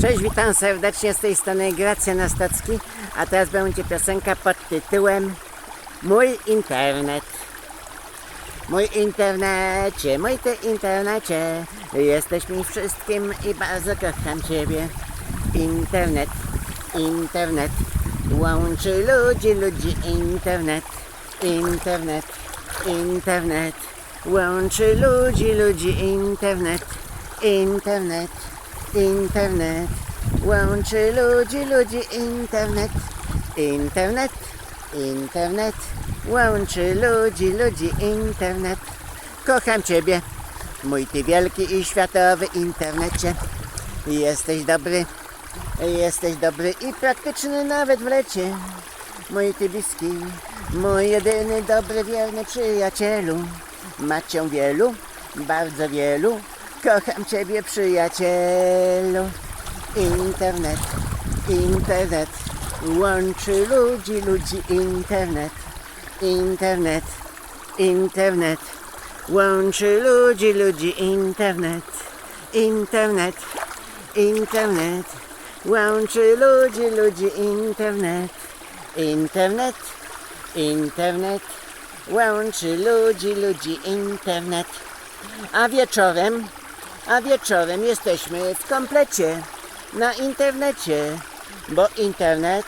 Cześć, witam serdecznie z tej strony Gracja Nastacki, a teraz będzie piosenka pod tytułem Mój internet. Mój internecie, mój ty internecie, jesteś mi wszystkim i bardzo kocham ciebie. Internet, internet, łączy ludzi, ludzi, internet, internet, internet, łączy ludzi, ludzi, internet, internet, internet, łączy ludzi, ludzi, internet, internet, internet, łączy ludzi, ludzi, internet. Kocham Ciebie, mój Ty wielki i światowy internecie. Jesteś dobry, jesteś dobry i praktyczny nawet w lecie. Mój Ty bliski, mój jedyny dobry, wierny przyjacielu. Macie wielu, bardzo wielu. Kocham Ciebie, przyjacielu. Internet, internet, łączy ludzi, ludzi, internet, internet, internet, łączy ludzi, ludzi, internet, internet, internet, łączy ludzi, ludzi, internet, internet, internet, łączy ludzi, ludzi, internet, a wieczorem, a wieczorem jesteśmy w komplecie na internecie, bo internet,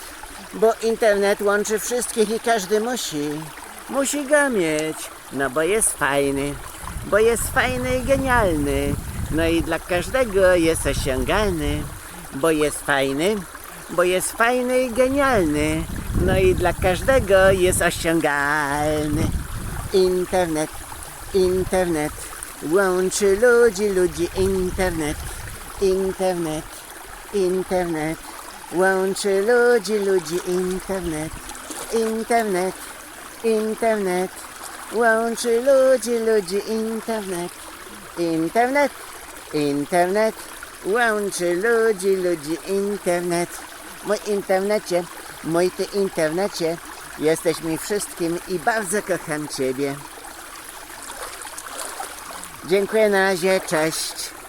bo internet łączy wszystkich i każdy musi, musi go mieć, no bo jest fajny, bo jest fajny i genialny, no i dla każdego jest osiągalny, bo jest fajny, bo jest fajny i genialny, no i dla każdego jest osiągalny. Internet, internet, łączy ludzi, ludzi, internet, internet, internet, łączy ludzi, ludzi, internet, internet, internet, łączy ludzi, ludzi, internet, internet, internet, łączy ludzi, ludzi, internet. Mój internecie, mój ty internecie, jesteś mi wszystkim i bardzo kocham Ciebie. Dziękuję na razie, cześć.